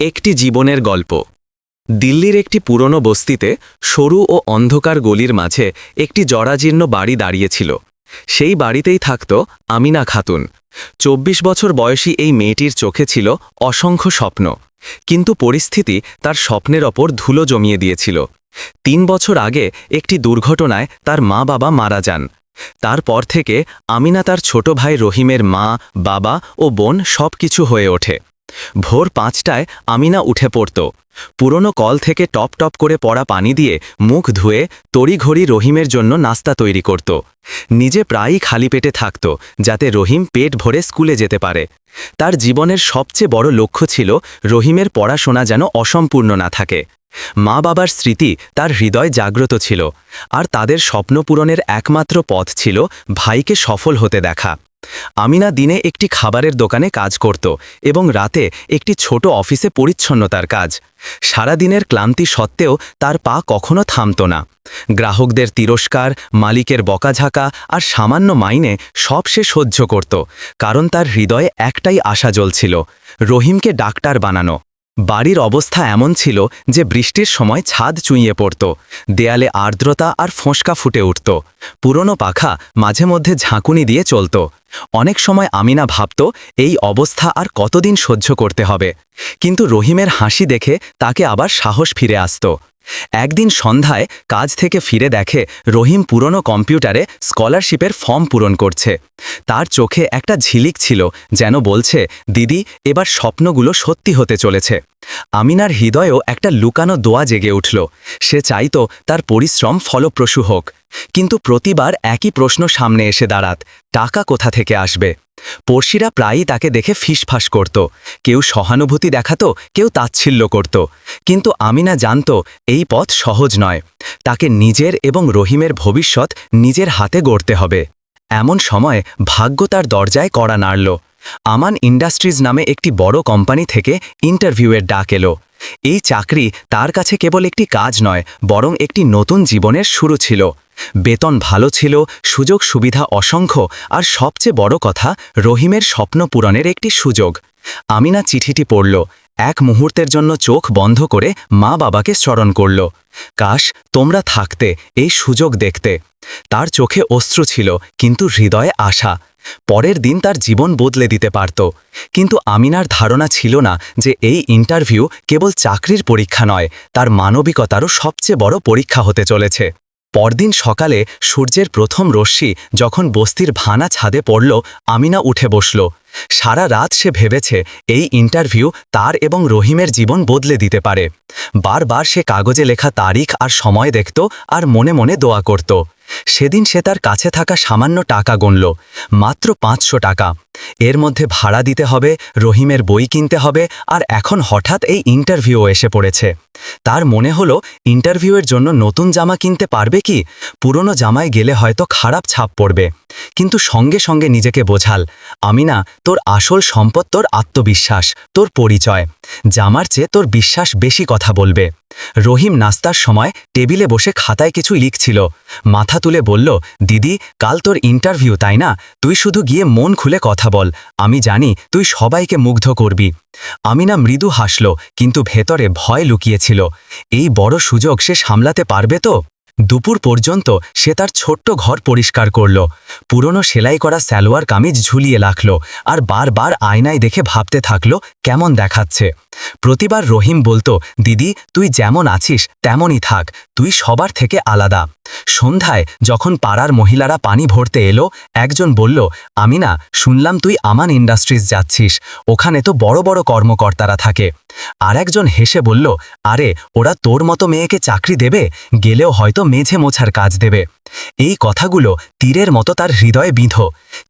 একটি জীবনের গল্প। দিল্লির একটি পুরনো বস্তিতে সরু ও অন্ধকার গলির মাঝে একটি জরাজীর্ণ বাড়ি দাঁড়িয়েছিল। সেই বাড়িতেই থাকত আমিনা খাতুন। চব্বিশ বছর বয়সী এই মেয়েটির চোখে ছিল অসংখ্য স্বপ্ন। কিন্তু পরিস্থিতি তার স্বপ্নের ওপর ধুলো জমিয়ে দিয়েছিল। তিন বছর আগে একটি দুর্ঘটনায় তার মা বাবা মারা যান। তারপর থেকে আমিনা তার ছোট ভাই রহিমের মা, বাবা ও বোন সব কিছু হয়ে ওঠে। ভোর পাঁচটায় আমিনা উঠে পড়ত। পুরনো কল থেকে টপ টপ করে পড়া পানি দিয়ে মুখ ধুয়ে তড়িঘড়ি রহিমের জন্য নাস্তা তৈরি করত। নিজে প্রায়ই খালি পেটে থাকত, যাতে রহিম পেট ভরে স্কুলে যেতে পারে। তার জীবনের সবচেয়ে বড় লক্ষ্য ছিল রহিমের পড়াশোনা যেন অসম্পূর্ণ না থাকে। মা বাবার স্মৃতি তার হৃদয় জাগ্রত ছিল, আর তাদের স্বপ্ন পূরণের একমাত্র পথ ছিল ভাইকে সফল হতে দেখা। আমিনা দিনে একটি খাবারের দোকানে কাজ করত এবং রাতে একটি ছোট অফিসে পরিচ্ছন্নতার কাজ। সারা দিনের ক্লান্তি সত্ত্বেও তার পা কখনো থামত না। গ্রাহকদের তিরস্কার, মালিকের বকাঝাকা আর সামান্য মাইনে সব সে সহ্য করত, কারণ তার হৃদয়ে একটাই আশা জ্বলছিল, রহিমকে ডাক্তার বানানো। বাড়ির অবস্থা এমন ছিল যে বৃষ্টির সময় ছাদ চুইয়ে পড়ত, দেয়ালে আর্দ্রতা আর ফোঁসকা ফুটে উঠত, পুরনো পাখা মাঝে মধ্যে ঝাঁকুনি দিয়ে চলত। অনেক সময় আমিনা ভাবত, এই অবস্থা আর কতদিন সহ্য করতে হবে। কিন্তু রহিমের হাসি দেখে তাকে আবার সাহস ফিরে আসত। একদিন সন্ধ্যায় কাজ থেকে ফিরে দেখে রহিম পুরনো কম্পিউটারে স্কলারশিপের ফর্ম পূরণ করছে। তার চোখে একটা ঝিলিক ছিল যেন বলছে, দিদি, এবার স্বপ্নগুলো সত্যি হতে চলেছে। আমিনার হৃদয়েও একটা লুকানো দোয়া জেগে উঠল। সে চাইত তার পরিশ্রম ফলপ্রসূ হোক। কিন্তু প্রতিবার একই প্রশ্ন সামনে এসে দাঁড়াত, টাকা কোথা থেকে আসবে? পড়শিরা প্রায়ই তাকে দেখে ফিসফাস করত। কেউ সহানুভূতি দেখাত, কেউ তাচ্ছিল্য করত। কিন্তু আমিনা জানত, এই পথ সহজ নয়। তাকে নিজের এবং রহিমের ভবিষ্যৎ নিজের হাতে গড়তে হবে। এমন সময় ভাগ্য তার দরজায় কড়া নাড়ল। আমান ইন্ডাস্ট্রিজ নামে একটি বড় কোম্পানি থেকে ইন্টারভিউয়ের ডাক এলো। এই চাকরি তার কাছে কেবল একটি কাজ নয়, বরং একটি নতুন জীবনের শুরু ছিল। বেতন ভালো ছিল, সুযোগ সুবিধা অসংখ্য, আর সবচেয়ে বড় কথা, রহিমের স্বপ্ন পূরণের একটি সুযোগ। আমিনা চিঠিটি পড়ল, এক মুহূর্তের জন্য চোখ বন্ধ করে মা বাবাকে স্মরণ করল, কাশ, তোমরা থাকতে, এই সুযোগ দেখতে। তার চোখে অস্ত্র ছিল, কিন্তু হৃদয়ে আশা। পরের দিন তার জীবন বদলে দিতে পারত। কিন্তু আমিনার ধারণা ছিল না যে এই ইন্টারভিউ কেবল চাকরির পরীক্ষা নয়, তার মানবিকতারও সবচেয়ে বড় পরীক্ষা হতে চলেছে। পরদিন সকালে সূর্যের প্রথম রশ্মি যখন বস্তির ভানা ছাদে পড়ল, আমিনা উঠে বসল। সারা রাত সে ভেবেছে এই ইন্টারভিউ তার এবং রহিমের জীবন বদলে দিতে পারে। বারবার সে কাগজে লেখা তারিখ আর সময় দেখত আর মনে মনে দোয়া করত। সেদিন সে তার কাছে থাকা সামান্য টাকা গণল মাত্র পাঁচশো টাকা। এর মধ্যে ভাড়া দিতে হবে, রহিমের বই কিনতে হবে, আর এখন হঠাৎ এই ইন্টারভিউ এসে পড়েছে। তার মনে হলো, ইন্টারভিউয়ের জন্য নতুন জামা কিনতে পারবে কি? পুরনো জামায় গেলে হয়তো খারাপ ছাপ পড়বে। কিন্তু সঙ্গে সঙ্গে নিজেকে বোঝাল আমি না তোর আসল সম্পদ তোর আত্মবিশ্বাস, তোর পরিচয়। জামার চেয়ে তোর বিশ্বাস বেশি কথা বলবে। রহিম নাস্তার সময় টেবিলে বসে খাতায় কিছু লিখছিল। মাথা তুলে বলল, দিদি, কাল তোর ইন্টারভিউ, তাই না? তুই শুধু গিয়ে মন খুলে কথা বল। আমি জানি তুই সবাইকে মুগ্ধ করবি। আমিনা মৃদু হাসল, কিন্তু ভেতরে ভয় লুকিয়েছিল এই বড় সুযোগ সে সামলাতে পারবে তো? দুপুর পর্যন্ত সে তার ছোট্ট ঘর পরিষ্কার করল। পুরনো সেলাই করা স্যালোয়ার কামিজ ঝুলিয়ে রাখল আর বারবার আয়নায় দেখে ভাবতে থাকল কেমন দেখাচ্ছে। প্রতিবার রহিম বলতো, দিদি, তুই যেমন আছিস, তেমনই থাক। তুই সবার থেকে আলাদা। সন্ধ্যায় যখন পাড়ার মহিলারা পানি ভরতে এলো, একজন বলল আমি না শুনলাম তুই আমান ইন্ডাস্ট্রিজ যাচ্ছিস, ওখানে তো বড় বড় কর্মকর্তারা থাকে। আর একজন হেসে বলল, আরে, ওরা তোর মতো মেয়েকে চাকরি দেবে, গেলেও হয়তো মেঝে মোছার কাজ দেবে। এই কথাগুলো তীরের মতো তার হৃদয়ে বিঁধ।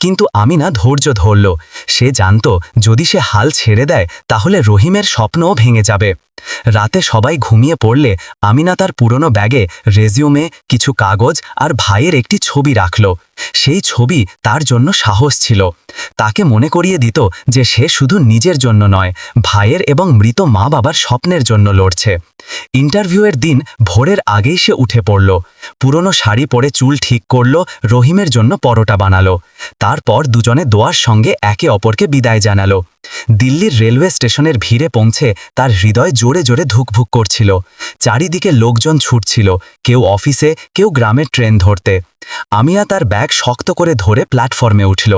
কিন্তু আমিনা ধৈর্য ধরল। সে জানত, যদি সে হাল ছেড়ে দেয়, তাহলে রহিমের স্বপ্নও ভেঙে যাবে। রাতে সবাই ঘুমিয়ে পড়লে আমিনা তার পুরনো ব্যাগে রেজিউমে কিছু কাগজ আর ভাইয়ের একটি ছবি রাখল। সেই ছবি তার জন্য সাহস ছিল। তাকে মনে করিয়ে দিত যে সে শুধু নিজের জন্য নয়, ভাইয়ের এবং মৃত মা বাবার স্বপ্নের জন্য লড়ছে। ইন্টারভিউয়ের দিন ভোরের আগেই সে উঠে পড়ল। পুরনো শাড়ি পরে চুল ঠিক করল, রহিমের জন্য পরোটা বানালো। তারপর দুজনে দোয়ার সঙ্গে একে অপরকে বিদায় জানালো। দিল্লির রেলওয়ে স্টেশনের ভিড়ে পৌঁছে তার হৃদয় জোরে জোরে ধুকভুক করছিল। চারিদিকে লোকজন ছুটছিল, কেউ অফিসে, কেউ গ্রামের ট্রেন ধরতে। আমিয়া তার ব্যাগ শক্ত করে ধরে প্ল্যাটফর্মে উঠল।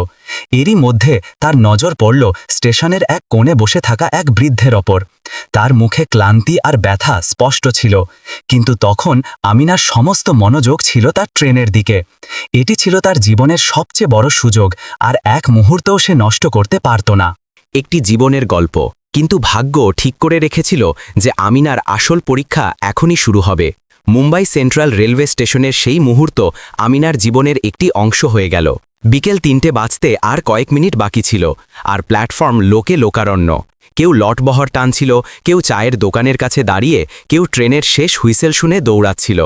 এরই মধ্যে তার নজর পড়ল স্টেশনের এক কোণে বসে থাকা এক বৃদ্ধের ওপর। তার মুখে ক্লান্তি আর ব্যথা স্পষ্ট ছিল, কিন্তু তখন আমিনার সমস্ত মনোযোগ ছিল তার ট্রেনের দিকে। এটি ছিল তার জীবনের সবচেয়ে বড় সুযোগ, আর এক মুহূর্তেও সে নষ্ট করতে পারত না। একটি জীবনের গল্প, কিন্তু ভাগ্য ঠিক করে রেখেছিল যে আমিনার আসল পরীক্ষা এখনই শুরু হবে। মুম্বাই সেন্ট্রাল রেলওয়ে স্টেশনের সেই মুহূর্ত আমিনার জীবনের একটি অংশ হয়ে গেল। বিকেল তিনটে বাজতে আর কয়েক মিনিট বাকি ছিল, আর প্ল্যাটফর্ম লোকে লোকারণ্য। কেউ লটবহর টানছিল, কেউ চায়ের দোকানের কাছে দাঁড়িয়ে, কেউ ট্রেনের শেষ হুইসেল শুনে দৌড়াচ্ছিল।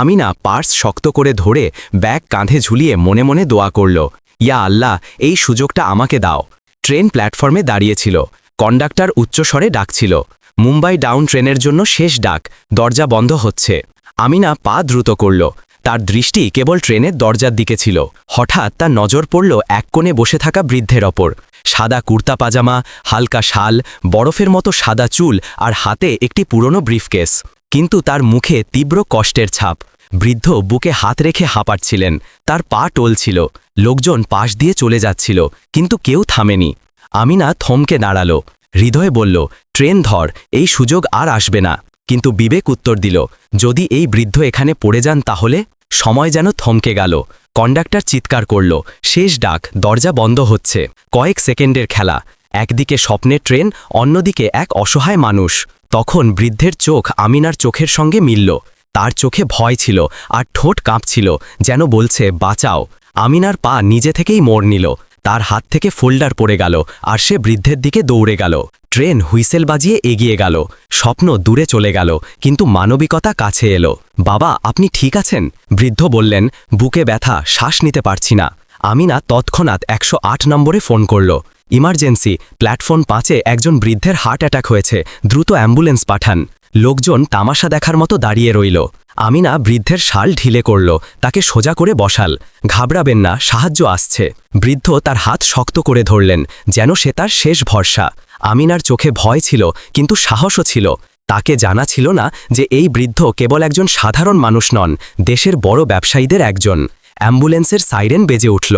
আমিনা পার্স শক্ত করে ধরে ব্যাগ কাঁধে ঝুলিয়ে মনে মনে দোয়া করল, ইয়া আল্লাহ, এই সুযোগটা আমাকে দাও। ট্রেন প্ল্যাটফর্মে দাঁড়িয়েছিল, কন্ডাক্টর উচ্চস্বরে ডাকছিল, মুম্বাই ডাউন ট্রেনের জন্য শেষ ডাক, দরজা বন্ধ হচ্ছে। আমিনা পা দ্রুত করল। তার দৃষ্টি কেবল ট্রেনের দরজার দিকে ছিল। হঠাৎ তার নজর পড়ল এক কোণে বসে থাকা বৃদ্ধের ওপর। সাদা কুর্তা পাজামা, হালকা শাল, বরফের মতো সাদা চুল আর হাতে একটি পুরনো ব্রিফকেস। কিন্তু তার মুখে তীব্র কষ্টের ছাপ। বৃদ্ধ বুকে হাত রেখে হাঁপাচ্ছিলেন। তার পা টলছিল। লোকজন পাশ দিয়ে চলে যাচ্ছিল, কিন্তু কেউ থামেনি। আমিনা থমকে দাঁড়াল। হৃদয় বলল, ট্রেন ধর, এই সুযোগ আর আসবে না। কিন্তু বিবেক উত্তর দিল, যদি এই বৃদ্ধ এখানে পড়ে যান তাহলে? সময় যেন থমকে গেল। কন্ডাক্টর চিৎকার করল, শেষ ডাক, দরজা বন্ধ হচ্ছে। কয়েক সেকেন্ডের খেলা। একদিকে স্বপ্নের ট্রেন, অন্যদিকে এক অসহায় মানুষ। তখন বৃদ্ধের চোখ আমিনার চোখের সঙ্গে মিলল। তার চোখে ভয় ছিল আর ঠোঁট কাঁপছিল, যেন বলছে, বাঁচাও। আমিনার পা নিজে থেকেই মোড় নিল। তার হাত থেকে ফোল্ডার পড়ে গেল আর সে বৃদ্ধের দিকে দৌড়ে গেল। ট্রেন হুইসেল বাজিয়ে এগিয়ে গেল। স্বপ্ন দূরে চলে গেল, কিন্তু মানবিকতা কাছে এলো। বাবা, আপনি ঠিক আছেন? বৃদ্ধ বললেন, বুকে ব্যথা, শ্বাস নিতে পারছি না। আমিনা তৎক্ষণাৎ একশো আট নম্বরে ফোন করল। ইমার্জেন্সি, প্ল্যাটফর্ম পাঁচে একজন বৃদ্ধের হার্ট অ্যাটাক হয়েছে, দ্রুত অ্যাম্বুলেন্স পাঠান। লোকজন তামাশা দেখার মতো দাঁড়িয়ে রইল। আমিনা বৃদ্ধের শাল ঢিলে করল, তাকে সোজা করে বসাল। ঘাবড়াবেন না, সাহায্য আসছে। বৃদ্ধ তার হাত শক্ত করে ধরলেন, যেন সে তার শেষ ভরসা। আমিনার চোখে ভয় ছিল, কিন্তু সাহসও ছিল। তাকে জানা ছিল না যে এই বৃদ্ধ কেবল একজন সাধারণ মানুষ নন, দেশের বড় ব্যবসায়ীদের একজন। অ্যাম্বুলেন্সের সাইরেন বেজে উঠল।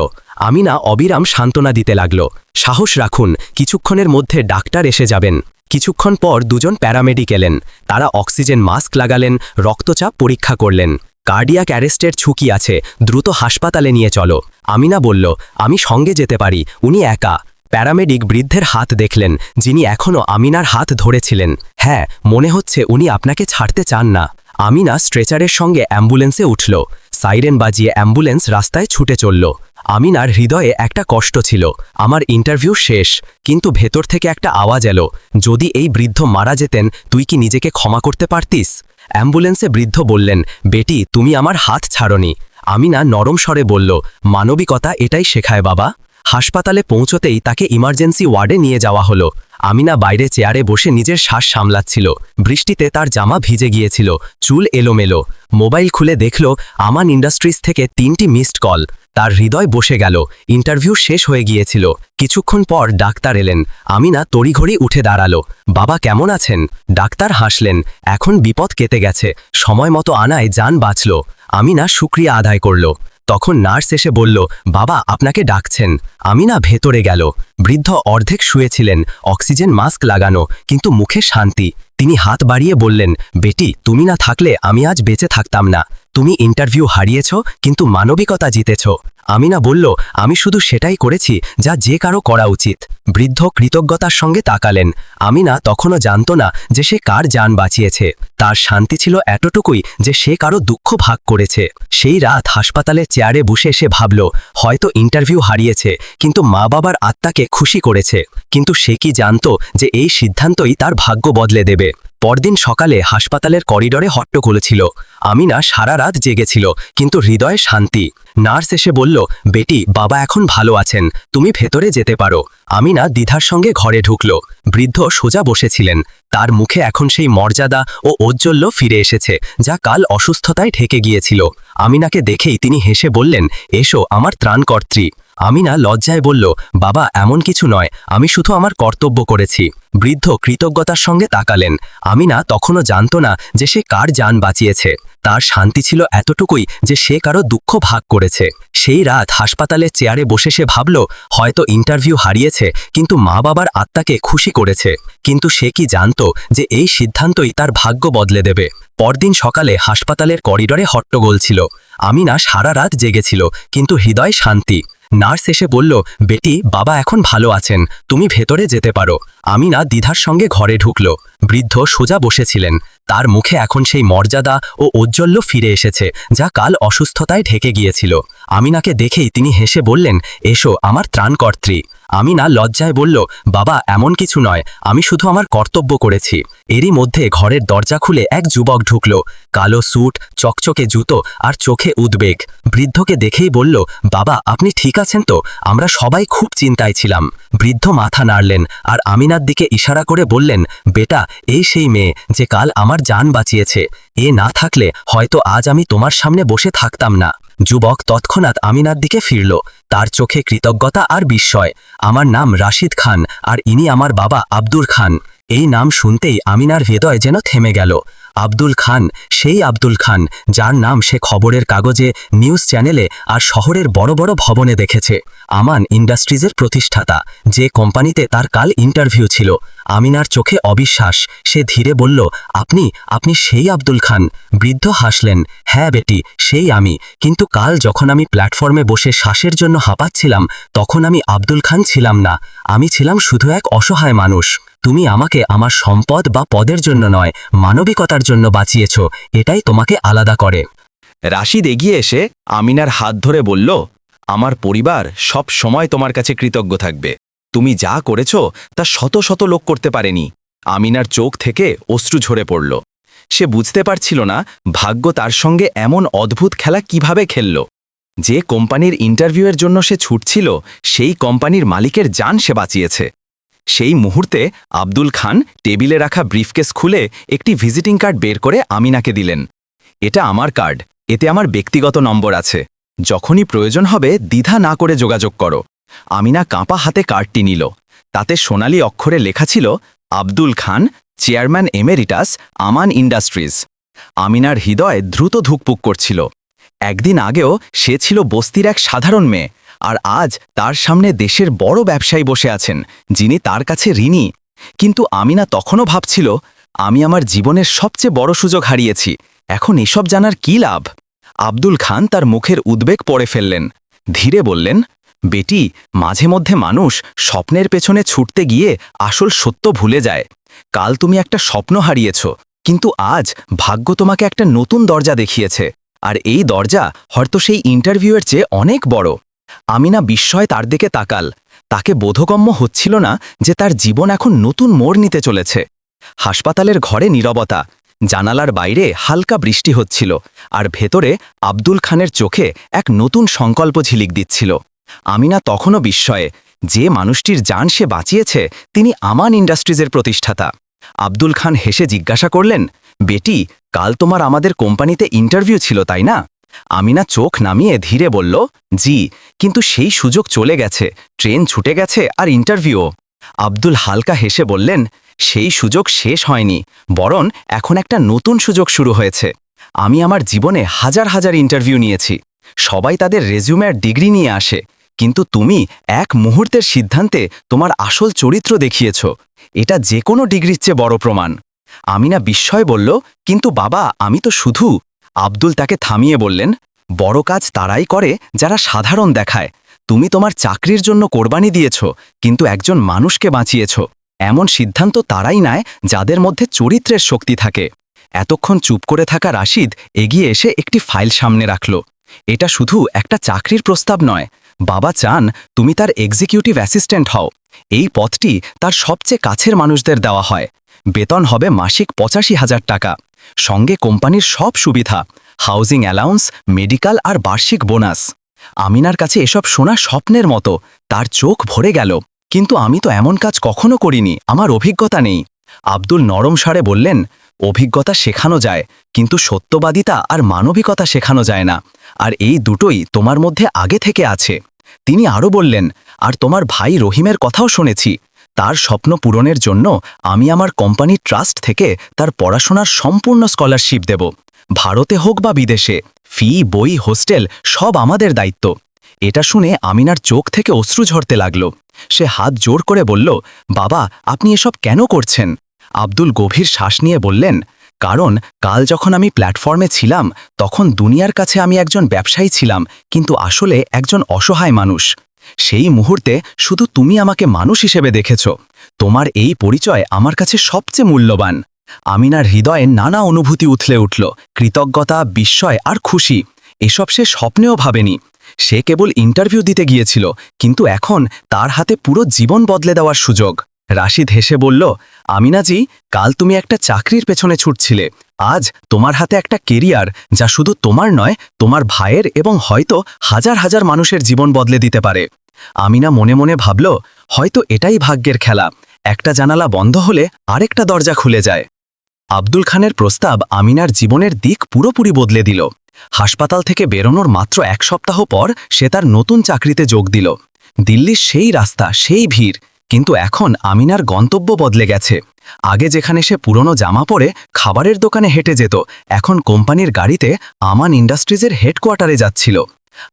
আমিনা অবিরাম সান্ত্বনা দিতে লাগল। সাহস রাখুন, কিছুক্ষণের মধ্যে ডাক্তার এসে যাবেন। কিছুক্ষণ পর দুজন প্যারামেডিক এলেন। তারা অক্সিজেন মাস্ক লাগালেন, রক্তচাপ পরীক্ষা করলেন। কার্ডিয়াক অ্যারেস্টের ঝুঁকি আছে, দ্রুত হাসপাতালে নিয়ে চলো। আমিনা বলল, আমি সঙ্গে যেতে পারি, উনি একা। প্যারামেডিক বৃদ্ধের হাত দেখলেন, যিনি এখনও আমিনার হাত ধরেছিলেন। হ্যাঁ মনে হচ্ছে উনি আপনাকে ছাড়তে চান না। আমিনা স্ট্রেচারের সঙ্গে অ্যাম্বুলেন্সে উঠল। সাইরেন বাজিয়ে অ্যাম্বুলেন্স রাস্তায় ছুটে চলল। আমিনার হৃদয়ে একটা কষ্ট ছিল। আমার ইন্টারভিউ শেষ, কিন্তু ভেতর থেকে একটা আওয়াজ এলো। যদি এই বৃদ্ধ মারা যেতেন, তুই কি নিজেকে ক্ষমা করতে পারতিস? অ্যাম্বুলেন্সে বৃদ্ধ বললেন, বেটি, তুমি আমার হাত ছাড়নি। আমিনা নরম স্বরে বলল, মানবিকতা এটাই শেখায় বাবা। হাসপাতালে পৌঁছতেই তাকে ইমার্জেন্সি ওয়ার্ডে নিয়ে যাওয়া হলো। আমিনা বাইরে চেয়ারে বসে নিজের শ্বাস সামলাচ্ছিল। বৃষ্টিতে তার জামা ভিজে গিয়েছিল। চুল এলোমেলো। মোবাইল খুলে দেখল, আমান ইন্ডাস্ট্রিজ থেকে তিনটি মিসড কল। তার হৃদয় বসে গেল। ইন্টারভিউ শেষ হয়ে গিয়েছিল। কিছুক্ষণ পর ডাক্তার এলেন। আমিনা তড়িঘড়ি উঠে দাঁড়াল। বাবা কেমন আছেন? ডাক্তার হাসলেন। এখন বিপদ কেটে গেছে। সময় মতো আনায় যান বাঁচল। আমিনা শুক্রিয়া আদায় করল। তখন নার্স এসে বলল, বাবা, আপনাকে ডাকছেন। আমি না ভেতরে গেল। বৃদ্ধ অর্ধেক শুয়েছিলেন, অক্সিজেন মাস্ক লাগানো, কিন্তু মুখে শান্তি। তিনি হাত বাড়িয়ে বললেন, বেটি, তুমি না থাকলে আমি আজ বেঁচে থাকতাম না। তুমি ইন্টারভিউ হারিয়েছ, কিন্তু মানবিকতা জিতেছ। আমিনা বলল, আমি শুধু সেটাই করেছি যা যে কারও করা উচিত। বৃদ্ধ কৃতজ্ঞতার সঙ্গে তাকালেন। আমিনা তখনও জানত না যে সে কার যান বাঁচিয়েছে। তার শান্তি ছিল এতটুকুই যে সে কারও দুঃখ ভাগ করেছে। সেই রাত হাসপাতালে চেয়ারে বসে সে ভাবল, হয়তো ইন্টারভিউ হারিয়েছে, কিন্তু মা বাবার আত্মাকে খুশি করেছে। কিন্তু সে কি জানত যে এই সিদ্ধান্তই তার ভাগ্য বদলে দেবে। পরদিন সকালে হাসপাতালের করিডরে হট্টগোল ছিল আমিনা সারা রাত জেগেছিল, কিন্তু হৃদয়ে শান্তি। নার্স এসে বলল, বেটি, বাবা এখন ভালো আছেন, তুমি ভেতরে যেতে পারো। আমিনা দ্বিধার সঙ্গে ঘরে ঢুকল। বৃদ্ধ সোজা বসেছিলেন। তার মুখে এখন সেই মর্যাদা ও ঔজ্জ্বল্য ফিরে এসেছে, যা কাল অসুস্থতায় ঢেকে গিয়েছিল। আমিনাকে দেখেই তিনি হেসে বললেন, এসো, আমার ত্রাণকর্ত্রী। আমিনা লজ্জায় বলল, বাবা, এমন কিছু নয়। আমি শুধু আমার কর্তব্য করেছি। বৃদ্ধ কৃতজ্ঞতার সঙ্গে তাকালেন। আমিনা তখনও জানত না যে সে কার যান বাঁচিয়েছে। তার শান্তি ছিল এতটুকুই যে সে কারও দুঃখ ভাগ করেছে। সেই রাত হাসপাতালের চেয়ারে বসে সে ভাবল, হয়তো ইন্টারভিউ হারিয়েছে, কিন্তু মা বাবার আত্মাকে খুশি করেছে। কিন্তু সে কি জানত যে এই সিদ্ধান্তই তার ভাগ্য বদলে দেবে। পরদিন সকালে হাসপাতালের করিডরে হট্টগোল ছিল। আমিনা সারা রাত জেগেছিল, কিন্তু হৃদয় শান্তি। নার্স এসে বলল, বেটি, বাবা এখন ভালো আছেন, তুমি ভেতরে যেতে পারো। আমি না দ্বিধার সঙ্গে ঘরে ঢুকল। বৃদ্ধ সোজা বসেছিলেন। তার মুখে এখন সেই মর্যাদা ও ঔজ্জ্বল্য ফিরে এসেছে, যা কাল অসুস্থতায় ঢেকে গিয়েছিল। আমিনাকে দেখেই তিনি হেসে বললেন, এসো আমার ত্রাণকর্ত্রী। আমিনা লজ্জায় বলল, বাবা, এমন কিছু নয়, আমি শুধু আমার কর্তব্য করেছি। এরই মধ্যে ঘরের দরজা খুলে এক যুবক ঢুকল। কালো স্যুট, চকচকে জুতো আর চোখে উদ্বেগ। বৃদ্ধকে দেখেই বলল, বাবা, আপনি ঠিক আছেন তো? আমরা সবাই খুব চিন্তায় ছিলাম। বৃদ্ধ মাথা নাড়লেন আর আমিনার দিকে ইশারা করে বললেন, বেটা, এই সেই মেয়ে যে কাল আমার যান বাঁচিয়েছে। এ না থাকলে হয়তো আজ আমি তোমার সামনে বসে থাকতাম না। যুবক তৎক্ষণাৎ আমিনার দিকে ফিরল। তার চোখে কৃতজ্ঞতা আর বিস্ময়। আমার নাম রাশিদ খান, আর ইনি আমার বাবা আব্দুর খান। এই নাম শুনতেই আমিনার হৃদয় যেন থেমে গেল। আব্দুল খান, সেই আব্দুল খান, যার নাম সে খবরের কাগজে, নিউজ চ্যানেলে আর শহরের বড় বড় ভবনে দেখেছে। আমান ইন্ডাস্ট্রিজের প্রতিষ্ঠাতা, যে কোম্পানিতে তার কাল ইন্টারভিউ ছিল। আমিনার চোখে অবিশ্বাস, সে ধীরে বলল, আপনি আপনি সেই আব্দুল খান? বৃদ্ধ হাসলেন হ্যাঁ বেটি, সেই আমি। কিন্তু কাল যখন আমি প্ল্যাটফর্মে বসে শ্বাসের জন্য হাঁপাচ্ছিলাম, তখন আমি আব্দুল খান ছিলাম না। আমি ছিলাম শুধু এক অসহায় মানুষ। তুমি আমাকে আমার সম্পদ বা পদের জন্য নয়, মানবিকতার জন্য বাঁচিয়েছ, এটাই তোমাকে আলাদা করে। রাশিদ এগিয়ে এসে আমিনার হাত ধরে বলল, আমার পরিবার সব সময় তোমার কাছে কৃতজ্ঞ থাকবে। তুমি যা করেছ তা শত শত লোক করতে পারেনি। আমিনার চোখ থেকে অশ্রু ঝরে পড়ল। সে বুঝতে পারছিল না ভাগ্য তার সঙ্গে এমন অদ্ভুত খেলা কীভাবে খেলল। যে কোম্পানির ইন্টারভিউয়ের জন্য সে ছুটছিল, সেই কোম্পানির মালিকের যান সে বাঁচিয়েছে। সেই মুহূর্তে আব্দুল খান টেবিলে রাখা ব্রিফকেস খুলে একটি ভিজিটিং কার্ড বের করে আমিনাকে দিলেন। এটা আমার কার্ড, এতে আমার ব্যক্তিগত নম্বর আছে। যখনই প্রয়োজন হবে, দ্বিধা না করে যোগাযোগ করো। আমিনা কাঁপা হাতে কার্ডটি নিল। তাতে সোনালি অক্ষরে লেখা ছিল, Abdul Khan, chairman emeritus, Aman industries. আমিনার হৃদয় দ্রুত ধুকপুক করছিল। একদিন আগেও সে ছিল বস্তির এক সাধারণ মেয়ে। আর আজ তার সামনে দেশের বড় ব্যবসায়ী বসে আছেন, যিনি তার কাছে ঋণী। কিন্তু আমিনা তখনও ভাবছিল, আমি আমার জীবনের সবচেয়ে বড় সুযোগ হারিয়েছি, এখন এসব জানার কি লাভ? আব্দুল খান তার মুখের উদ্বেগ পড়ে ফেললেন। ধীরে বললেন, বেটি, মাঝে মধ্যে মানুষ স্বপ্নের পেছনে ছুটতে গিয়ে আসল সত্য ভুলে যায়। কাল তুমি একটা স্বপ্ন হারিয়েছ, কিন্তু আজ ভাগ্য তোমাকে একটা নতুন দরজা দেখিয়েছে। আর এই দরজা হয়তো সেই ইন্টারভিউয়ের চেয়ে অনেক বড়। আমিনা বিস্ময় তার দিকে তাকাল। তাকে বোধগম্য হচ্ছিল না যে তার জীবন এখন নতুন মোড় নিতে চলেছে। হাসপাতালের ঘরে নীরবতা, জানালার বাইরে হালকা বৃষ্টি হচ্ছিল আর ভেতরে আব্দুল খানের চোখে এক নতুন সংকল্প ঝিলিক দিচ্ছিল। আমিনা তখনও বিস্ময়ে, যে মানুষটির যান সে বাঁচিয়েছে তিনি আমান ইন্ডাস্ট্রিজের প্রতিষ্ঠাতা। আব্দুল খান হেসে জিজ্ঞাসা করলেন, বেটি, কাল তোমার আমাদের কোম্পানিতে ইন্টারভিউ ছিল, তাই না? আমিনা চোখ নামিয়ে ধীরে বলল, জি, কিন্তু সেই সুযোগ চলে গেছে। ট্রেন ছুটে গেছে আর ইন্টারভিউও আব্দুল হালকা হেসে বললেন, সেই সুযোগ শেষ হয়নি, বরং এখন একটা নতুন সুযোগ শুরু হয়েছে। আমি আমার জীবনে হাজার হাজার ইন্টারভিউ নিয়েছি। সবাই তাদের রেজিউমের ডিগ্রি নিয়ে আসে, কিন্তু তুমি এক মুহূর্তের সিদ্ধান্তে তোমার আসল চরিত্র দেখিয়েছ। এটা যে কোনো ডিগ্রির চেয়ে বড় প্রমাণ। আমিনা বিস্ময় বলল, কিন্তু বাবা, আমি তো শুধু আব্দুল তাকে থামিয়ে বললেন, বড় কাজ তারাই করে যারা সাধারণ দেখায়। তুমি তোমার চাকরির জন্য কোরবানি দিয়েছ, কিন্তু একজন মানুষকে বাঁচিয়েছ। এমন সিদ্ধান্ত তারাই নেয় যাদের মধ্যে চরিত্রের শক্তি থাকে এতক্ষণ চুপ করে থাকা রাশিদ এগিয়ে এসে একটি ফাইল সামনে রাখল। এটা শুধু একটা চাকরির প্রস্তাব নয়। বাবা চান তুমি তার এক্সিকিউটিভ অ্যাসিস্ট্যান্ট হও। এই পদটি তার সবচেয়ে কাছের মানুষদের দেওয়া হয়। বেতন হবে মাসিক পঁচাশি হাজার টাকা। সঙ্গে কোম্পানির সব সুবিধা, হাউজিং অ্যালাউন্স, মেডিকেল আর বার্ষিক বোনাস। আমিনার কাছে এসব শোনা স্বপ্নের মতো, তার চোখ ভরে গেল। কিন্তু আমি তো এমন কাজ কখনো করিনি, আমার অভিজ্ঞতা নেই। আব্দুল নরম সারে বললেন, অভিজ্ঞতা শেখানো যায়, কিন্তু সত্যবাদিতা আর মানবিকতা শেখানো যায় না। আর এই দুটোই তোমার মধ্যে আগে থেকে আছে। তিনি আরও বললেন, আর তোমার ভাই রহিমের কথাও শুনেছি তার স্বপ্ন পূরণের জন্য আমি আমার কোম্পানি ট্রাস্ট থেকে তার পড়াশোনার সম্পূর্ণ স্কলারশিপ দেব। ভারতে হোক বা বিদেশে, ফি, বই, হোস্টেল সব আমাদের দায়িত্ব। এটা শুনে আমিনার চোখ থেকে অশ্রু ঝরতে লাগল। সে হাত জোর করে বলল, বাবা, আপনি এসব কেন করছেন? আব্দুল গভীর শ্বাস নিয়ে বললেন, কারণ কাল যখন আমি প্ল্যাটফর্মে ছিলাম, তখন দুনিয়ার কাছে আমি একজন ব্যবসায়ী ছিলাম, কিন্তু আসলে একজন অসহায় মানুষ। সেই মুহূর্তে শুধু তুমি আমাকে মানুষ হিসেবে দেখেছ। তোমার এই পরিচয় আমার কাছে সবচেয়ে মূল্যবান। আমিনার হৃদয়ে নানা অনুভূতি উথলে উঠল, কৃতজ্ঞতা, বিস্ময় আর খুশি। এসব সে স্বপ্নেও ভাবেনি। সে কেবল ইন্টারভিউ দিতে গিয়েছিল, কিন্তু এখন তার হাতে পুরো জীবন বদলে দেওয়ার সুযোগ। রাশিদ হেসে বলল, আমিনাজি, কাল তুমি একটা চাকরির পেছনে ছুটছিলে। আজ তোমার হাতে একটা কেরিয়ার, যা শুধু তোমার নয়, তোমার ভাইয়ের এবং হয়তো হাজার হাজার মানুষের জীবন বদলে দিতে পারে। আমিনা মনে মনে ভাবল, হয়তো এটাই ভাগ্যের খেলা। একটা জানালা বন্ধ হলে আরেকটা দরজা খুলে যায়। আব্দুল খানের প্রস্তাব আমিনার জীবনের দিক পুরোপুরি বদলে দিল। হাসপাতাল থেকে বেরোনোর মাত্র এক সপ্তাহ পর সে তার নতুন চাকরিতে যোগ দিল। দিল্লির সেই রাস্তা, সেই ভিড়। কিন্তু এখন আমিনার গন্তব্য বদলে গেছে। আগে যেখানে সে পুরনো জামা পরে খাবারের দোকানে হেঁটে যেত, এখন কোম্পানির গাড়িতে আমান ইন্ডাস্ট্রিজের হেডকোয়ার্টারে যাচ্ছিল।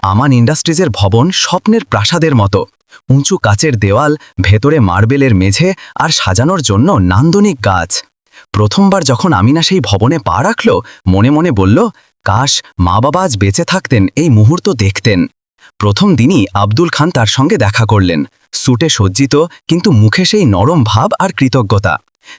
আমান ইন্ডাস্ট্রিজের ভবন স্বপ্নের প্রাসাদের মতো। উঁচু কাচের দেওয়াল, ভেতরে মার্বেলের মেঝে আর সাজানোর জন্য নান্দনিক গাছ। প্রথমবার যখন আমিনা সেই ভবনে পা রাখল, মনে মনে বলল, কাশ, মা বাবা আজ বেঁচে থাকতেন, এই মুহূর্ত দেখতেন। প্রথম দিনই আব্দুল খান তার সঙ্গে দেখা করলেন। স্যুটে সজ্জিত, কিন্তু মুখে সেই নরম ভাব আর কৃতজ্ঞতা।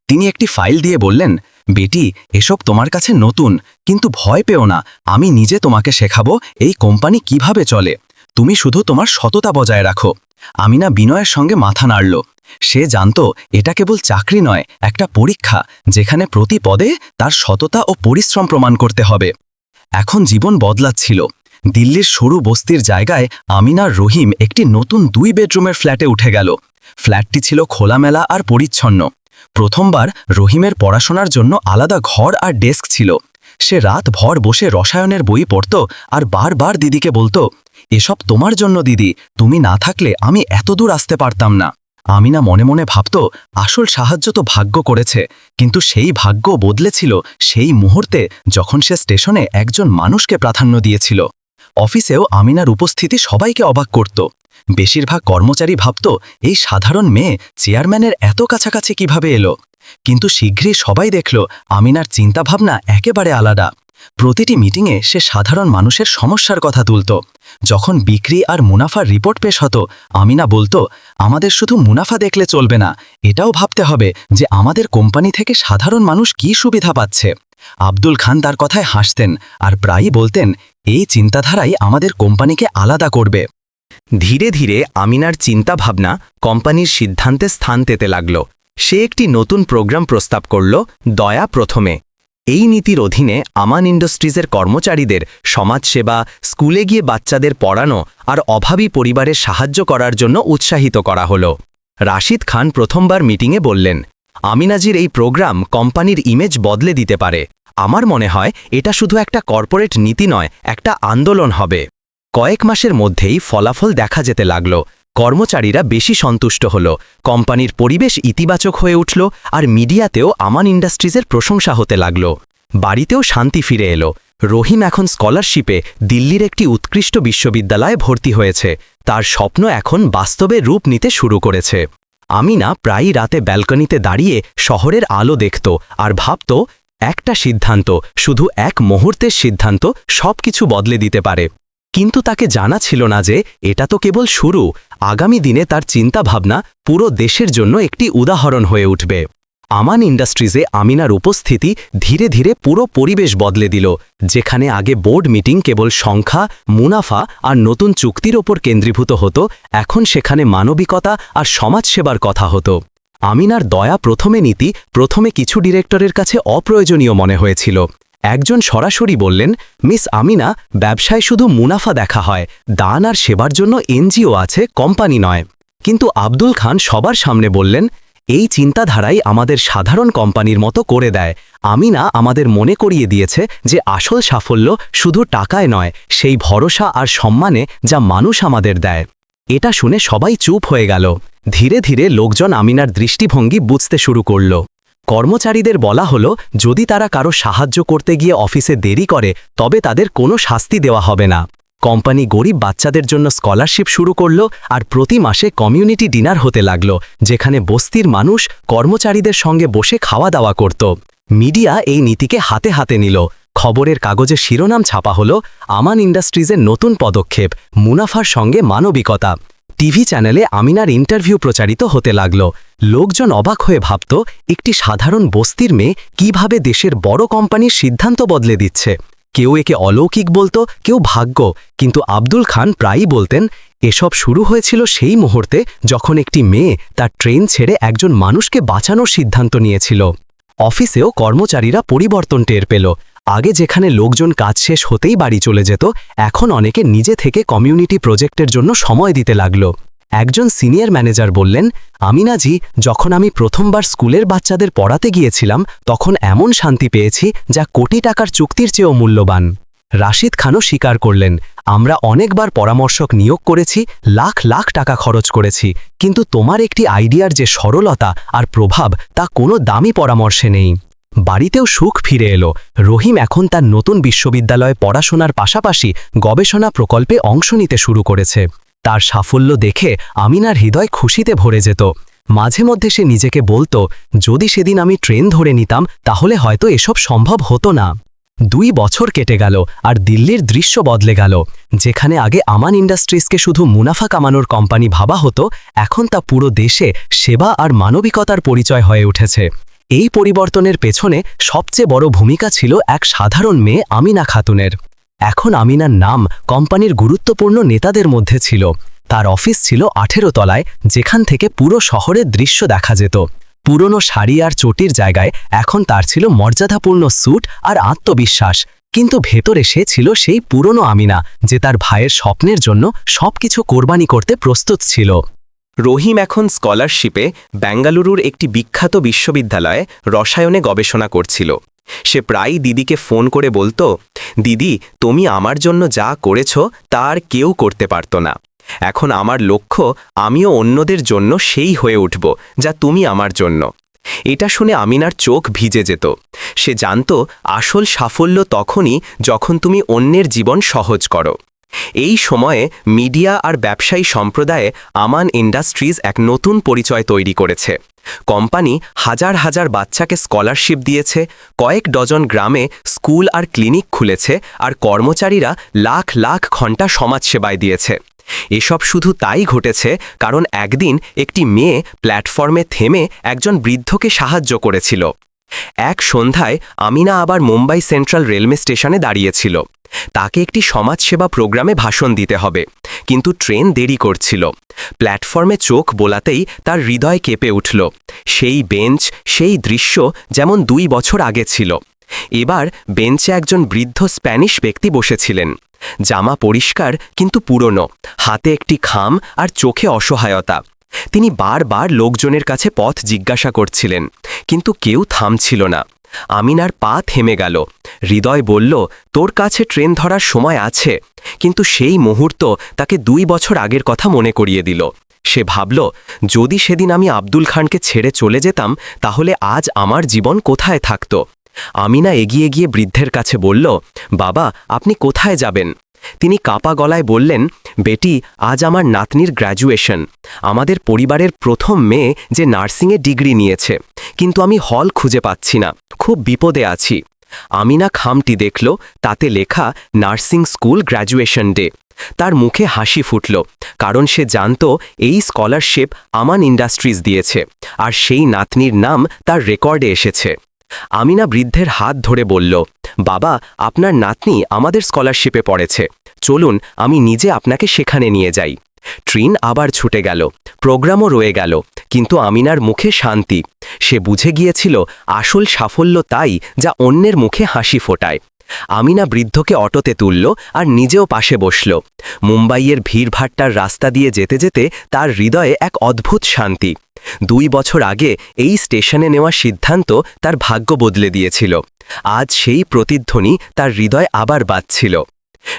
তিনি একটি ফাইল দিয়ে বললেন, বেটি, এসব তোমার কাছে নতুন, কিন্তু ভয় পেও না, আমি নিজে তোমাকে শেখাবো এই কোম্পানি কীভাবে চলে। তুমি শুধু তোমার সততা বজায় রাখো। আমিনা বিনয়ের সঙ্গে মাথা নাড়ল। সে জানত, এটা কেবল চাকরি নয়, একটা পরীক্ষা, যেখানে প্রতি পদে তার সততা ও পরিশ্রম প্রমাণ করতে হবে। এখন জীবন বদলাচ্ছিল। দিল্লির সরু বস্তির জায়গায় আমিনার রহিম একটি নতুন দুই বেডরুমের ফ্ল্যাটে উঠে গেল। ফ্ল্যাটটি ছিল খোলামেলা আর পরিচ্ছন্ন। প্রথমবার রহিমের পড়াশোনার জন্য আলাদা ঘর আর ডেস্ক ছিল। সে রাত ভর বসে রসায়নের বই পড়ত আর বারবার দিদিকে বলতো, এসব তোমার জন্য দিদি, তুমি না থাকলে আমি এত দূর আসতে পারতাম না। আমিনা মনে মনে ভাবত, আসল সাহায্য তো ভাগ্য করেছে, কিন্তু সেই ভাগ্য বদলেছিল সেই মুহূর্তে যখন সে স্টেশনে একজন মানুষকে প্রাধান্য দিয়েছিল। অফিসেও আমিনার উপস্থিতি সবাইকে অবাক করত। বেশিরভাগ কর্মচারী ভাবত, এই সাধারণ মেয়ে চেয়ারম্যানের এত কাছাকাছি কীভাবে এলো? কিন্তু শীঘ্রই সবাই দেখল, আমিনার চিন্তাভাবনা একেবারে আলাদা। প্রতিটি মিটিংয়ে সে সাধারণ মানুষের সমস্যার কথা তুলত। যখন বিক্রি আর মুনাফার রিপোর্ট পেশ হতো, আমিনা বলতো, আমাদের শুধু মুনাফা দেখলে চলবে না, এটাও ভাবতে হবে যে আমাদের কোম্পানি থেকে সাধারণ মানুষ কি সুবিধা পাচ্ছে। আব্দুল খান তার কথায় হাসতেন আর প্রায়ই বলতেন এই চিন্তাধারাই আমাদের কোম্পানিকে আলাদা করবে। ধীরে ধীরে আমিনার চিন্তাভাবনা কোম্পানির সিদ্ধান্তে স্থান পেতে লাগল। সে একটি নতুন প্রোগ্রাম প্রস্তাব করল, দয়া প্রথমে। এই নীতির অধীনে আমান ইন্ডাস্ট্রিজের কর্মচারীদের সমাজসেবা, স্কুলে গিয়ে বাচ্চাদের পড়ানো আর অভাবী পরিবারের সাহায্য করার জন্য উৎসাহিত করা হল। রাশিদ খান প্রথমবার মিটিংয়ে বললেন, আমিনাজির এই প্রোগ্রাম কোম্পানির ইমেজ বদলে দিতে পারে। আমার মনে হয় এটা শুধু একটা কর্পোরেট নীতি নয়, একটা আন্দোলন হবে। কয়েক মাসের মধ্যেই ফলাফল দেখা যেতে লাগল। কর্মচারীরা বেশি সন্তুষ্ট হল। কোম্পানির পরিবেশ ইতিবাচক হয়ে উঠল আর মিডিয়াতেও আমান ইন্ডাস্ট্রিজের প্রশংসা হতে লাগল। বাড়িতেও শান্তি ফিরে এলো। রহিম এখন স্কলারশিপে দিল্লির একটি উৎকৃষ্ট বিশ্ববিদ্যালয়ে ভর্তি হয়েছে। তার স্বপ্ন এখন বাস্তবে রূপ নিতে শুরু করেছে। আমিনা প্রায়ই রাতে ব্যালকনিতে দাঁড়িয়ে শহরের আলো দেখত আর ভাবত একটা সিদ্ধান্ত, শুধু এক মুহূর্তের সিদ্ধান্ত সবকিছু বদলে দিতে পারে। কিন্তু তাকে জানা ছিল না যে এটা তো কেবল শুরু, আগামী দিনে তার চিন্তাভাবনা পুরো দেশের জন্য একটি উদাহরণ হয়ে উঠবে। আমান ইন্ডাস্ট্রিজে আমিনার উপস্থিতি ধীরে ধীরে পুরো পরিবেশ বদলে দিল, যেখানে আগে বোর্ড মিটিং কেবল সংখ্যা, মুনাফা আর নতুন চুক্তির ওপর কেন্দ্রীভূত হতো, এখন সেখানে মানবিকতা আর সমাজসেবার কথা হতো। আমিনার দয়া প্রথমে নীতি, প্রথমে কিছু ডিরেক্টরের কাছে অপ্রয়োজনীয় মনে হয়েছিল। একজন সরাসরি বললেন, মিস আমিনা, ব্যবসায় শুধু মুনাফা দেখা হয়, দান আর সেবার জন্য এনজিও আছে, কোম্পানি নয়। কিন্তু আব্দুল খান সবার সামনে বললেন, এই চিন্তাধারাই আমাদের সাধারণ কোম্পানির মতো করে দেয়। আমিনা আমাদের মনে করিয়ে দিয়েছে যে আসল সাফল্য শুধু টাকায় নয়, সেই ভরসা আর সম্মানে যা মানুষ আমাদের দেয়। এটা শুনে সবাই চুপ হয়ে গেল। ধীরে ধীরে লোকজন আমিনার দৃষ্টিভঙ্গি বুঝতে শুরু করল। কর্মচারীদের বলা হলো, যদি তারা কারও সাহায্য করতে গিয়ে অফিসে দেরি করে, তবে তাদের কোনো শাস্তি দেওয়া হবে না। কোম্পানি গরিব বাচ্চাদের জন্য স্কলারশিপ শুরু করল আর প্রতি মাসে কমিউনিটি ডিনার হতে লাগল, যেখানে বস্তির মানুষ কর্মচারীদের সঙ্গে বসে খাওয়া দাওয়া করত। মিডিয়া এই নীতিকে হাতে হাতে নিল। খবরের কাগজে শিরোনাম ছাপা হলো, আমান ইন্ডাস্ট্রিজের নতুন পদক্ষেপ, মুনাফার সঙ্গে মানবিকতা। টিভি চ্যানেলে আমিনার ইন্টারভিউ প্রচারিত হতে লাগল। লোকজন অবাক হয়ে ভাবত, একটি সাধারণ বস্তির মেয়ে কীভাবে দেশের বড় কোম্পানির সিদ্ধান্ত বদলে দিচ্ছে। কেউ একে অলৌকিক বলতো, কেউ ভাগ্য, কিন্তু আব্দুল খান প্রায়ই বলতেন, এসব শুরু হয়েছিল সেই মুহূর্তে যখন একটি মেয়ে তার ট্রেন ছেড়ে একজন মানুষকে বাঁচানোর সিদ্ধান্ত নিয়েছিল। অফিসেও কর্মচারীরা পরিবর্তন টের পেল। আগে যেখানে লোকজন কাজ শেষ হতেই বাড়ি চলে যেত, এখন অনেকে নিজে থেকে কমিউনিটি প্রজেক্টের জন্য সময় দিতে লাগল। একজন সিনিয়র ম্যানেজার বললেন, আমিনাজি, যখন আমি প্রথমবার স্কুলের বাচ্চাদের পড়াতে গিয়েছিলাম, তখন এমন শান্তি পেয়েছি যা কোটি টাকার চুক্তির চেয়েও মূল্যবান। রাশিদ খানও স্বীকার করলেন, আমরা অনেকবার পরামর্শক নিয়োগ করেছি, লাখ লাখ টাকা খরচ করেছি, কিন্তু তোমার একটি আইডিয়ার যে সরলতা আর প্রভাব তা কোনো দামি পরামর্শে নেই। বাড়িতেও সুখ ফিরে এলো। রহিম এখন তার নতুন বিশ্ববিদ্যালয়ে পড়াশোনার পাশাপাশি গবেষণা প্রকল্পে অংশ নিতে শুরু করেছে। তার সাফল্য দেখে আমিনার হৃদয় খুশিতে ভরে যেত। মাঝে মধ্যে সে নিজেকে বলতো, যদি সেদিন আমি ট্রেন ধরে নিতাম, তাহলে হয়তো এসব সম্ভব হতো না। দুই বছর কেটে গেল আর দিল্লির দৃশ্য বদলে গেল। যেখানে আগে আমান ইন্ডাস্ট্রিজকে শুধু মুনাফা কামানোর কোম্পানি ভাবা হতো, এখন তা পুরো দেশে সেবা আর মানবিকতার পরিচয় হয়ে উঠেছে। এই পরিবর্তনের পেছনে সবচেয়ে বড় ভূমিকা ছিল এক সাধারণ মেয়ে আমিনা খাতুনের। এখন আমিনার নাম কোম্পানির গুরুত্বপূর্ণ নেতাদের মধ্যে ছিল। তার অফিস ছিল আঠেরো তলায়, যেখান থেকে পুরো শহরের দৃশ্য দেখা যেত। পুরনো শাড়ি আর চটির জায়গায় এখন তার ছিল মর্যাদাপূর্ণ স্যুট আর আত্মবিশ্বাস। কিন্তু ভেতরে সে ছিল সেই পুরনো আমিনা, যে তার ভাইয়ের স্বপ্নের জন্য সবকিছু কোরবানি করতে প্রস্তুত ছিল। রহিম এখন স্কলারশিপে বেঙ্গালুরুর একটি বিখ্যাত বিশ্ববিদ্যালয়ে রসায়নে গবেষণা করছিল। সে প্রায়ই দিদিকে ফোন করে বলতো, দিদি, তুমি আমার জন্য যা করেছ, তা আর কেউ করতে পারত না। এখন আমার লক্ষ্য, আমিও অন্যদের জন্য সেই হয়ে উঠব, যা তুমি আমার জন্য। এটা শুনে আমিনার চোখ ভিজে যেত। সে জানত, আসল সাফল্য তখনই যখন তুমি অন্যের জীবন সহজ করো। এই সময়ে মিডিয়া আর ব্যবসায়ী সম্প্রদায়ে আমান ইন্ডাস্ট্রিজ এক নতুন পরিচয় তৈরি করেছে। কোম্পানি হাজার হাজার বাচ্চাকে স্কলারশিপ দিয়েছে, কয়েক ডজন গ্রামে স্কুল আর ক্লিনিক খুলেছে আর কর্মচারীরা লাখ লাখ ঘণ্টা সমাজসেবায় দিয়েছে। এসব শুধু তাই ঘটেছে কারণ একদিন একটি মেয়ে প্ল্যাটফর্মে থেমে একজন বৃদ্ধকে সাহায্য করেছিল। এক সন্ধ্যায় আমিনা আবার মুম্বাই সেন্ট্রাল রেলওয়ে স্টেশনে দাঁড়িয়েছিল। তাকে একটি সমাজসেবা প্রোগ্রামে ভাষণ দিতে হবে, কিন্তু ট্রেন দেরি করছিল। প্ল্যাটফর্মে চোখ বোলাতেই তার হৃদয় কেঁপে উঠল। সেই বেঞ্চ, সেই দৃশ্য যেমন দুই বছর আগে ছিল। এবার বেঞ্চে একজন বৃদ্ধ স্প্যানিশ ব্যক্তি বসেছিলেন। জামা পরিষ্কার, কিন্তু পুরনো। হাতে একটি খাম আর চোখে অসহায়তা। তিনি বারবার লোকজনের কাছে পথ জিজ্ঞাসা করছিলেন, কিন্তু কেউ থামছিল না। আমিনার পা থেমে গেল। হৃদয় বলল, তোর কাছে ট্রেন ধরার সময় আছে, কিন্তু সেই মুহূর্ত তাকে দুই বছর আগের কথা মনে করিয়ে দিল। সে ভাবল, যদি সেদিন আমি আব্দুল খানকে ছেড়ে চলে যেতাম, তাহলে আজ আমার জীবন কোথায় থাকত? আমিনা এগিয়ে গিয়ে বৃদ্ধের কাছে বলল, বাবা, আপনি কোথায় যাবেন? তিনি কাপা গলায় বললেন, বেটি, আজ আমার নাতনির গ্র্যাজুয়েশন। আমাদের পরিবারের প্রথম মেয়ে যে নার্সিংয়ে ডিগ্রি নিয়েছে। কিন্তু আমি হল খুঁজে পাচ্ছি না। খুব বিপদে আছি। আমিনা খামটি দেখল, তাতে লেখা, নার্সিং স্কুল গ্র্যাজুয়েশন ডে। তার মুখে হাসি ফুটল, কারণ সে জানত, এই স্কলারশিপ আমান ইন্ডাস্ট্রিজ দিয়েছে। আর সেই নাতনির নাম তার রেকর্ডে এসেছে। আমিনা বৃদ্ধের হাত ধরে বলল, বাবা, আপনার নাতনি আমাদের স্কলারশিপে পড়েছে। চলুন, আমি নিজে আপনাকে সেখানে নিয়ে যাই। ট্রেন আবার ছুটে গেল। প্রোগ্রামও রয়ে গেল, কিন্তু আমিনার মুখে শান্তি। সে বুঝে গিয়েছিল, আসল সাফল্য তাই যা অন্যের মুখে হাসি ফোটায়। আমিনা বৃদ্ধকে অটোতে তুলল আর নিজেও পাশে বসল। মুম্বাইয়ের ভিড়ভাট্টার রাস্তা দিয়ে যেতে যেতে তার হৃদয়ে এক অদ্ভুত শান্তি। দুই বছর আগে এই স্টেশনে নেওয়া সিদ্ধান্ত তার ভাগ্য বদলে দিয়েছিল। আজ সেই প্রতিধ্বনি তার হৃদয় আবার বাজছিল।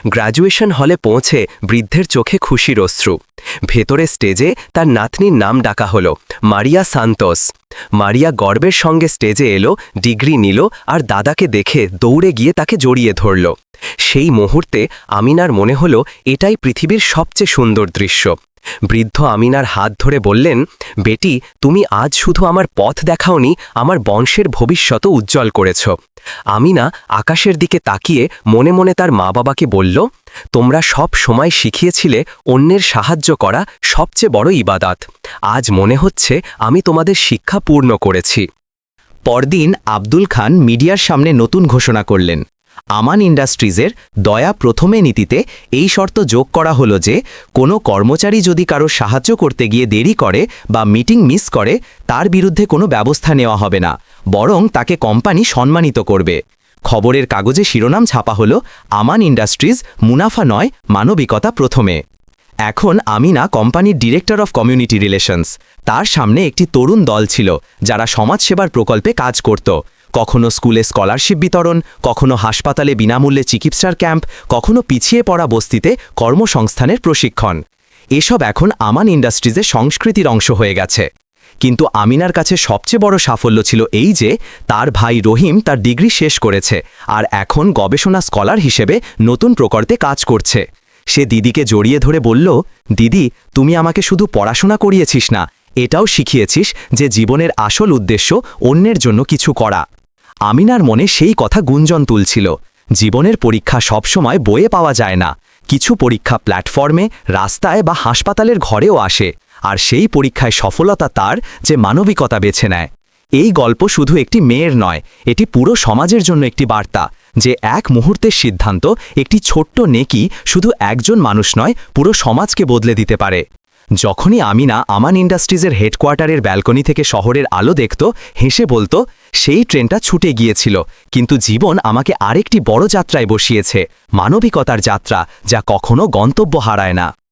গ্র্যাজুয়েশন হলে পৌঁছে বৃদ্ধের চোখে খুশির অশ্রু। ভেতরে স্টেজে তার নাতনির নাম ডাকা হলো, মারিয়া সান্তোস। মারিয়া গর্বের সঙ্গে স্টেজে এলো, ডিগ্রি নিল আর দাদাকে দেখে দৌড়ে গিয়ে তাকে জড়িয়ে ধরল। সেই মুহূর্তে আমিনার মনে হলো, এটাই পৃথিবীর সবচেয়ে সুন্দর দৃশ্য। বৃদ্ধ আমিনার হাত ধরে বললেন, বেটি, তুমি আজ শুধু আমার পথ দেখাওনি, আমার বংশের ভবিষ্যৎ উজ্জ্বল করেছ। আমিনা আকাশের দিকে তাকিয়ে মনে মনে তার মা বাবাকে বলল, তোমরা সব সময় শিখিয়েছিলে অন্যের সাহায্য করা সবচেয়ে বড় ইবাদাত। আজ মনে হচ্ছে আমি তোমাদের শিক্ষা পূর্ণ করেছি। পরদিন আব্দুল খান মিডিয়ার সামনে নতুন ঘোষণা করলেন। আমান ইন্ডাস্ট্রিজের দয়া প্রথমে নীতিতে এই শর্ত যোগ করা হলো যে, কোনো কর্মচারী যদি কারও সাহায্য করতে গিয়ে দেরি করে বা মিটিং মিস করে, তার বিরুদ্ধে কোনো ব্যবস্থা নেওয়া হবে না, বরং তাকে কোম্পানি সম্মানিত করবে। খবরের কাগজে শিরোনাম ছাপা হলো, আমান ইন্ডাস্ট্রিজ মুনাফা নয়, মানবিকতা প্রথমে। এখন আমিনা কোম্পানির ডিরেক্টর অফ কমিউনিটি রিলেশনস, তার সামনে একটি তরুণ দল ছিল, যারা সমাজসেবার প্রকল্পে কাজ করত। কখনো স্কুলে স্কলারশিপ বিতরণ, কখনো হাসপাতালে বিনামূল্যে চিকিৎসার ক্যাম্প, কখনো পিছিয়ে পড়া বস্তিতে কর্মসংস্থানের প্রশিক্ষণ। এসব এখন আমান ইন্ডাস্ট্রিজের সংস্কৃতির অংশ হয়ে গেছে। কিন্তু আমিনার কাছে সবচেয়ে বড় সাফল্য ছিল এই যে, তার ভাই রহিম তার ডিগ্রি শেষ করেছে আর এখন গবেষণা স্কলার হিসেবে নতুন প্রকল্পে কাজ করছে। সে দিদিকে জড়িয়ে ধরে বলল, দিদি, তুমি আমাকে শুধু পড়াশোনা করিয়েছিস না, এটাও শিখিয়েছিস যে জীবনের আসল উদ্দেশ্য অন্যের জন্য কিছু করা। আমিনার মনে সেই কথা গুঞ্জন তুলছিল। জীবনের পরীক্ষা সবসময় বয়ে পাওয়া যায় না। কিছু পরীক্ষা প্ল্যাটফর্মে, রাস্তায় বা হাসপাতালের ঘরেও আসে, আর সেই পরীক্ষায় সফলতা তার যে মানবিকতা বেছে নেয়। এই গল্প শুধু একটি মেয়ের নয়, এটি পুরো সমাজের জন্য একটি বার্তা, যে এক মুহূর্তের সিদ্ধান্ত, একটি ছোট্ট নেকি শুধু একজন মানুষ নয়, পুরো সমাজকে বদলে দিতে পারে। যখনই আমিনা আমান ইন্ডাস্ট্রিজের হেডকোয়ার্টারের ব্যালকনি থেকে শহরের আলো দেখত, হেসে বলতো, সেই ট্রেনটা ছুটে গিয়েছিল, কিন্তু জীবন আমাকে আরেকটি বড় যাত্রায় বসিয়েছে, মানবিকতার যাত্রা, যা কখনো গন্তব্য হারায় না।